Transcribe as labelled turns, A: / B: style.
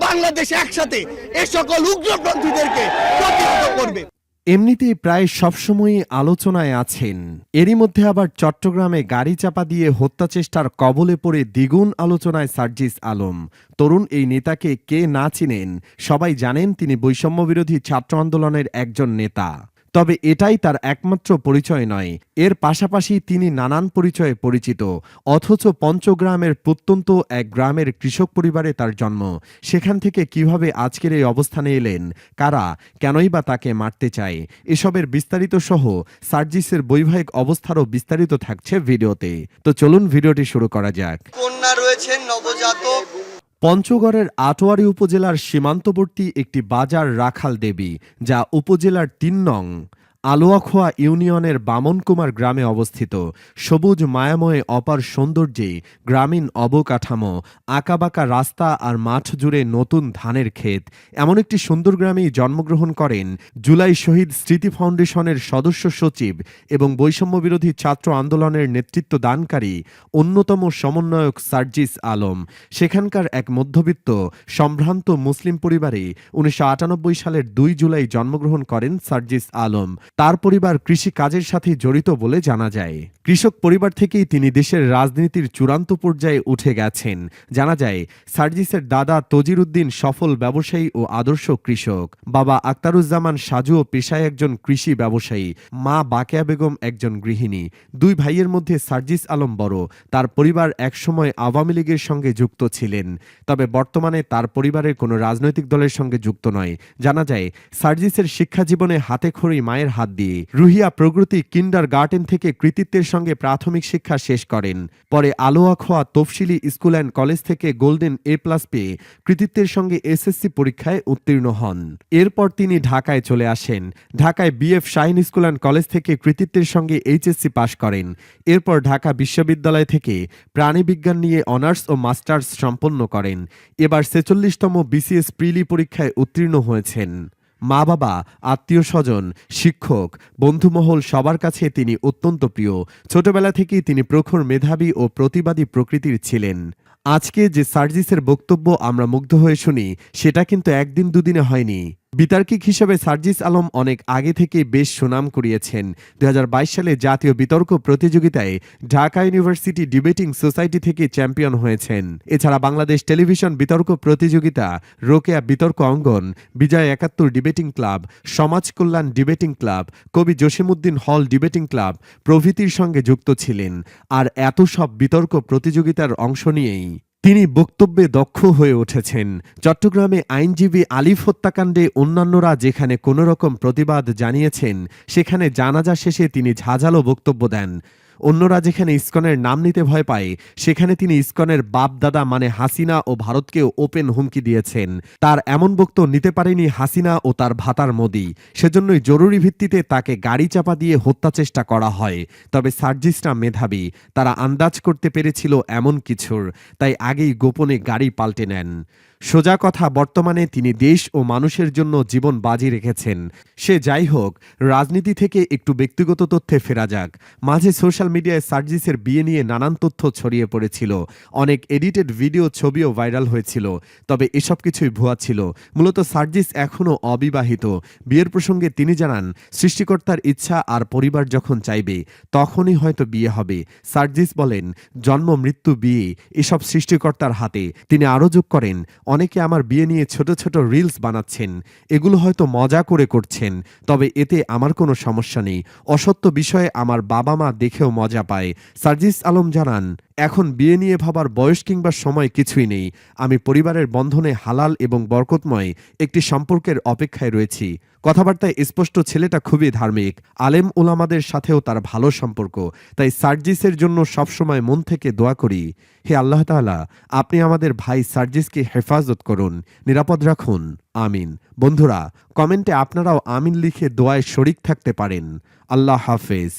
A: বাংলাদেশ একসাথে এ সকল উগ্রপন্থীদেরকে প্রতিহত করবে।
B: এমনিতেই প্রায় সবসময়ই আলোচনায় আছেন। এরই মধ্যে আবার চট্টগ্রামে গাড়ি চাপা দিয়ে হত্যা চেষ্টার কবলে পড়ে দ্বিগুণ আলোচনায় সার্জিস আলম। তরুণ এই নেতাকে কে না চিনেন, সবাই জানেন তিনি বৈষম্য বিরোধী ছাত্র আন্দোলনের একজন নেতা। তবে এটাই তার একমাত্র পরিচয় নয়। এর পাশাপাশি তিনি নানান পরিচয়ে পরিচিত, অথচ পঞ্চগ্রামের প্রত্যন্ত এক গ্রামের কৃষক পরিবারে তার জন্ম। সেখান থেকে কীভাবে আজকের এই অবস্থানে এলেন, কারা, কেনই বা তাকে মারতে চায়, এসবের বিস্তারিত সহ সার্জিসের বৈবাহিক অবস্থারও বিস্তারিত থাকছে ভিডিওতে। তো চলুন ভিডিওটি শুরু করা যাক।
A: কন্যা রয়েছেন নবজাতক।
B: পঞ্চগড়ের আটোয়ারি উপজেলার সীমান্তবর্তী একটি বাজার রাখাল দেবী যা উপজেলার তিন নং। আলোয়াখোয়া ইউনিয়নের বামনকুমার গ্রামে অবস্থিত সবুজ মায়াময় অপার সৌন্দর্যে গ্রামীণ অবকাঠামো, আঁকাবাঁকা রাস্তা আর মাঠ জুড়ে নতুন ধানের ক্ষেত। এমন একটি সুন্দর গ্রামেই জন্মগ্রহণ করেন জুলাই শহীদ স্মৃতি ফাউন্ডেশনের সদস্য সচিব এবং বৈষম্যবিরোধী ছাত্র আন্দোলনের নেতৃত্ব দানকারী অন্যতম সমন্বয়ক সার্জিস আলম। সেখানকার এক মধ্যবিত্ত, সম্ভ্রান্ত মুসলিম পরিবারে উনিশশো আটানব্বই সালের দুই জুলাই জন্মগ্রহণ করেন সার্জিস আলম। তার পরিবার কৃষি কাজের সাথে জড়িত বলে জানা যায়। কৃষক পরিবার থেকেই তিনি দেশের রাজনীতির চূড়ান্ত পর্যায়ে উঠে গেছেন। জানা যায়, সার্জিসের দাদা তজির উদ্দিন সফল ব্যবসায়ী ও আদর্শ কৃষক। বাবা আক্তারুজ্জামান সাজু ও পেশায় একজন কৃষি ব্যবসায়ী। মা বাকেয়া বেগম একজন গৃহিণী। দুই ভাইয়ের মধ্যে সার্জিস আলম বড়। তার পরিবার একসময় আওয়ামী লীগের সঙ্গে যুক্ত ছিলেন। তবে বর্তমানে তার পরিবারের কোনো রাজনৈতিক দলের সঙ্গে যুক্ত নয়। জানা যায়, সার্জিসের শিক্ষা জীবনে হাতে খড়ি মায়ের হাত দিয়ে রুহিয়া প্রগতি কিন্ডার গার্ডেন থেকে কৃতিত্বের সঙ্গে প্রাথমিক শিক্ষা শেষ করেন। পরে আলোয়া খোয়া তফসিলি স্কুল অ্যান্ড কলেজ থেকে গোল্ডেন এ প্লাস পেয়ে কৃতিত্বের সঙ্গে এসএসসি পরীক্ষায় উত্তীর্ণ হন। এরপর তিনি ঢাকায় চলে আসেন। ঢাকায় BAF Shaheen school and college থেকে কৃতিত্বের সঙ্গে এইচএসসি পাশ করেন। এরপর ঢাকা বিশ্ববিদ্যালয় থেকে প্রাণীবিজ্ঞান নিয়ে অনার্স ও মাস্টার্স সম্পন্ন করেন। এবার ছেচল্লিশতম বিসিএস প্রিলি পরীক্ষায় উত্তীর্ণ হয়েছেন। মা বাবা আত্মীয় স্বজন শিক্ষক, বন্ধুমহল সবার কাছে তিনি অত্যন্ত প্রিয়। ছোটবেলা থেকেই তিনি প্রখর মেধাবী ও প্রতিবাদী প্রকৃতির ছিলেন। আজকে যে সার্জিসের বক্তব্য আমরা মুগ্ধ হয়ে শুনি, সেটা কিন্তু একদিন দুদিনে হয়নি। বিতার্কিক হিসেবে সার্জিস আলম অনেক আগে থেকে বেশ সুনাম কুড়িয়েছেন। বাইশ সালে জাতীয় বিতর্ক প্রতিযোগিতায় ঢাকা ইউনিভার্সিটি ডিবেটিং সোসাইটি থেকে চ্যাম্পিয়ন হয়েছেন। এছাড়া বাংলাদেশ টেলিভিশন বিতর্ক প্রতিযোগিতা রোকেয়া বিতর্ক অঙ্গন, বিজয় একাত্তর ডিবেটিং ক্লাব, সমাজ কল্যাণ ডিবেটিং ক্লাব, কবি জসিমুদ্দিন হল ডিবেটিং ক্লাব প্রভৃতির সঙ্গে যুক্ত ছিলেন। আর এত সব বিতর্ক প্রতিযোগিতার অংশ নিয়েই তিনি বক্তব্যে দক্ষ হয়ে উঠেছেন। চট্টগ্রামে আইনজীবী আলিফ হত্যাকাণ্ডে অন্যান্যরা যেখানে কোনো রকম প্রতিবাদ জানিয়েছেন, সেখানে জানাজা শেষে তিনি ঝাঁঝালো বক্তব্য দেন। অন্যরা যেখানে ইস্কনের নাম নিতে ভয় পায়, সেখানে তিনি ইস্কনের বাপ দাদা মানে হাসিনা ও ভারতকেও ওপেন হুমকি দিয়েছেন। তার এমন বক্তব্য নিতে পারেনি হাসিনা ও তার ভাতার মোদি। সেজন্যই জরুরি ভিত্তিতে তাকে গাড়ি চাপা দিয়ে হত্যা চেষ্টা করা হয়। তবে সার্জিসরা মেধাবী, তারা আন্দাজ করতে পেরেছিল এমন কিছুর, তাই আগেই গোপনে গাড়ি পাল্টে নেন। সোজা কথা, বর্তমানে তিনি দেশ ও মানুষের জন্য জীবন বাজি রেখেছেন। সে যাই হোক, রাজনীতি থেকে একটু ব্যক্তিগত তথ্যে ফেরা যাক। মাঝে সোশ্যাল মিডিয়ায় সার্জিসের বিয়ে নিয়ে নানান তথ্য ছড়িয়ে পড়েছিল। অনেক এডিটেড ভিডিও ছবিও ভাইরাল হয়েছিল। তবে এসব কিছুই ভুয়া ছিল। মূলত সার্জিস এখনও অবিবাহিত। বিয়ের প্রসঙ্গে তিনি জানান, সৃষ্টিকর্তার ইচ্ছা আর পরিবার যখন চাইবে, তখনই হয়তো বিয়ে হবে। সার্জিস বলেন, জন্ম, মৃত্যু, বিয়ে, এসব সৃষ্টিকর্তার হাতে। তিনি আরও যোগ করেন, অনেকে আমার বিয়ে নিয়ে ছোট ছোট রিলস বানাচ্ছেন। এগুলো হয়তো মজা করে করছেন, তবে এতে আমার কোনো সমস্যা নেই। অসত্য বিষয়ে আমার বাবা মা দেখেও মজা পায়। সার্জিস আলম জানান, এখন বিয়ে নিয়ে ভাবার বয়স কিংবা সময় কিছুই নেই। আমি পরিবারের বন্ধনে হালাল এবং বরকতময় একটি সম্পর্কের অপেক্ষায় রয়েছি। কথাবার্তায় স্পষ্ট, ছেলেটা খুবই ধার্মিক। আলেম ওলামাদের সাথেও তার ভালো সম্পর্ক। তাই সার্জিসের জন্য সবসময় মন থেকে দোয়া করি। হে আল্লাহ তাআলা, আপনি আমাদের ভাই সার্জিসকে হেফাজত করুন। নিরাপদ রাখুন। আমিন। বন্ধুরা, কমেন্টে আপনারাও আমিন লিখে দোয়ায় শরিক থাকতে পারেন। আল্লাহ হাফেজ।